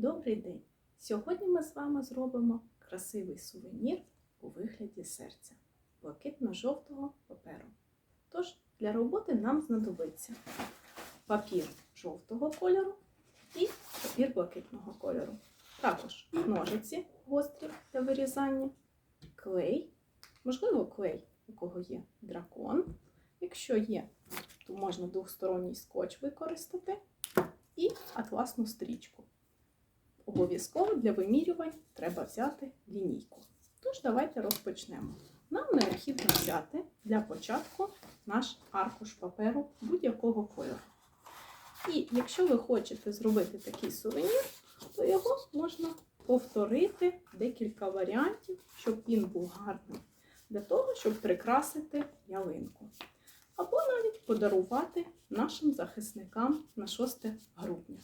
Добрий день! Сьогодні ми з вами зробимо красивий сувенір у вигляді серця блакитно-жовтого паперу. Тож для роботи нам знадобиться папір жовтого кольору і папір блакитного кольору. Також ножиці гострі для вирізання, клей, можливо, клей, у кого є дракон. Якщо є, то можна двосторонній скотч використати і атласну стрічку. Обов'язково для вимірювань треба взяти лінійку. Тож давайте розпочнемо. Нам необхідно взяти для початку наш аркуш паперу будь-якого кольору. І якщо ви хочете зробити такий сувенір, то його можна повторити декілька варіантів, щоб він був гарним, для того, щоб прикрасити ялинку. Або навіть подарувати нашим захисникам на 6 грудня.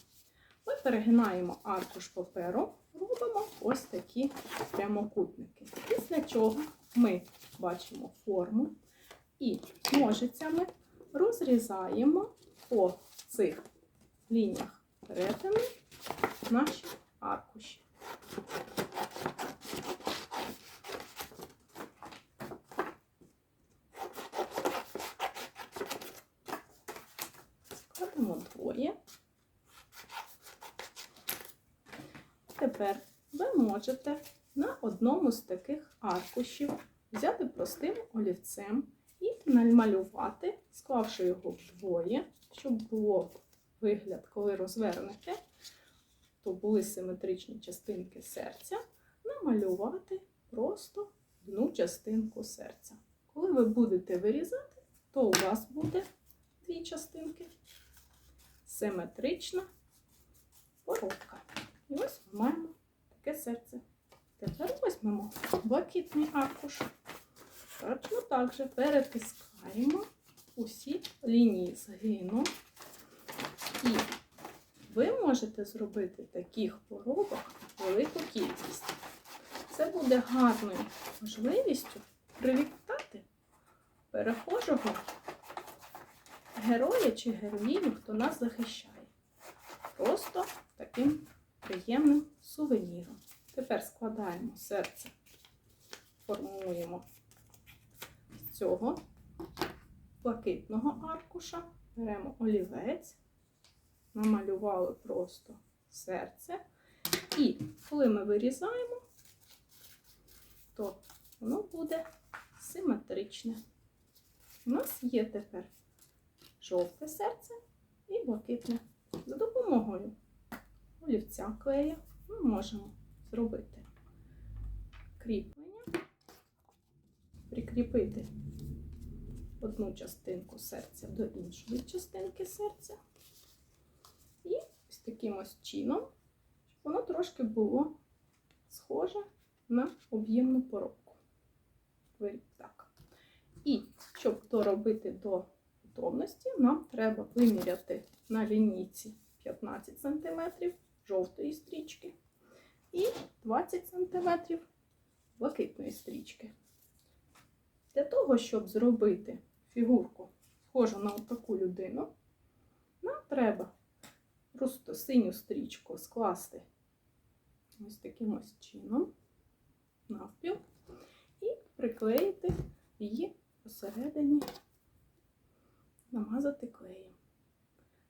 Ми перегинаємо аркуш паперу, робимо ось такі прямокутники. Після чого ми бачимо форму і ножицями розрізаємо по цих лініях перетину наші аркуші. Тепер ви можете на одному з таких аркушів взяти простим олівцем і намалювати, склавши його вдвоє, щоб було вигляд, коли розвернете, то були симетричні частинки серця, намалювати просто одну частинку серця. Коли ви будете вирізати, то у вас буде дві частинки, симетрична поробка. І ось маємо таке серце. Тепер візьмемо блакитний аркуш. Точно так же перетискаємо усі лінії згину. І ви можете зробити таких поробок велику кількість. Це буде гарною можливістю привітати перехожого героя чи героїню, хто нас захищає. Просто таким приємним сувеніром. Тепер складаємо серце, формуємо з цього блакитного аркуша, беремо олівець, намалювали просто серце. І коли ми вирізаємо, то воно буде симетричне. У нас є тепер жовте серце і блакитне. За допомогою олівця клея ми можемо зробити кріплення, прикріпити одну частинку серця до іншої частинки серця. І ось таким ось чином, воно трошки було схоже на об'ємну поробку. Так. І щоб доробити до готовності, нам треба виміряти на лінійці 15 см жовтої стрічки і 20 см блакитної стрічки. Для того, щоб зробити фігурку схожу на таку людину, нам треба просто синю стрічку скласти ось таким ось чином навпіл і приклеїти її посередині, намазати клеєм.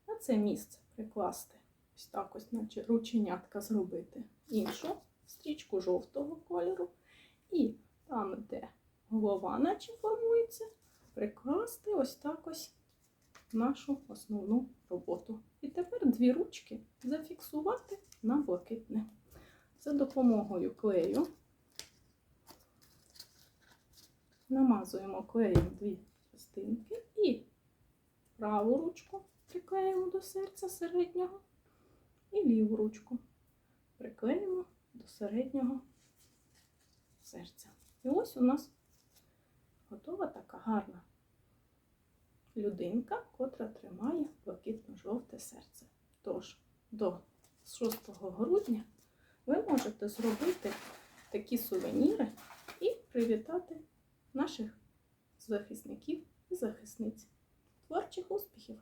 На це місце прикласти ось так ось, наче рученятка зробити іншу стрічку жовтого кольору. І там, де голова, наче формується, прикласти ось так ось нашу основну роботу. І тепер дві ручки зафіксувати на блакитне. За допомогою клею намазуємо клеєм дві частинки і праву ручку приклеїмо до серця середнього і ліву ручку приклеїмо до середнього серця. І ось у нас готова така гарна людинка, котра тримає блакитно-жовте серце. Тож, до 6 грудня ви можете зробити такі сувеніри і привітати наших захисників і захисниць. Творчих успіхів!